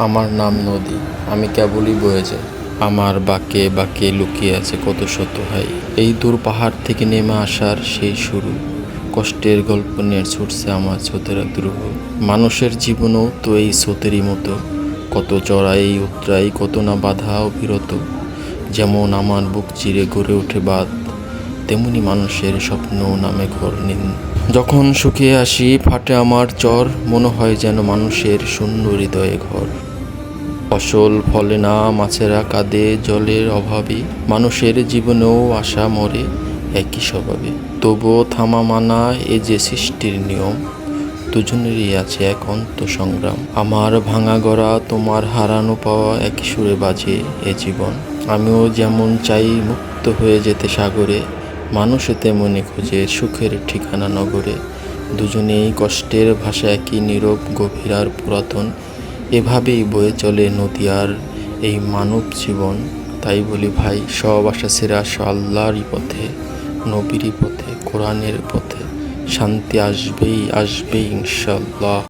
আমার নাম নদী। আমি কেবলই বয়ে যাই। আমার বাঁকে বাঁকে লুকিয়ে আছে কত শত হাই। এই দূর পাহাড় থেকে নেমে আসার সেই শুরু। কষ্টের গল্প নিয়ে ছুটছে আমার স্রোতের দ্রুহ মানুষের জীবনও তো এই স্রোতেরই মতো। কত চড়াই উতরাই, কত না বাধা অবিরত। যেমন আমার বুক চিরে গড়ে ওঠে বাদ তেমনি মানুষের স্বপ্ন নামে ঘর নিন। যখন শুকিয়ে আসি, ফাটে আমার চর, মনে হয় যেন মানুষের শূন্য হৃদয়ে ঘর। ফসল, ফলে না মাছেরা কাঁদে, জলের অভাবে। মানুষের জীবনেও আশা মরে একই স্বভাবে। তবুও থামা মানা এ যে সৃষ্টির নিয়ম, দুজনেরই আছে এক অন্ত সংগ্রাম আমার ভাঙা গড়া, তোমার হারানো পাওয়া একই সুরে বাজে এ জীবন। আমিও যেমন চাই মুক্ত হয়ে যেতে সাগরে মানুষও তেমনি খোঁজে সুখের ঠিকানা নগরে। দুজনেই কষ্টের ভাষা একই, নীরব, গভীর আর পুরাতন। এভাবেই বয়ে চলে নদীয়ার এই মানব জীবন। তাই বলি ভাই, সব আশা আসা আল্লাহরই পথে, নবীরই পথে, কোরআনের পথে। শান্তি আসবেই আসবেই ইনশাল্লাহ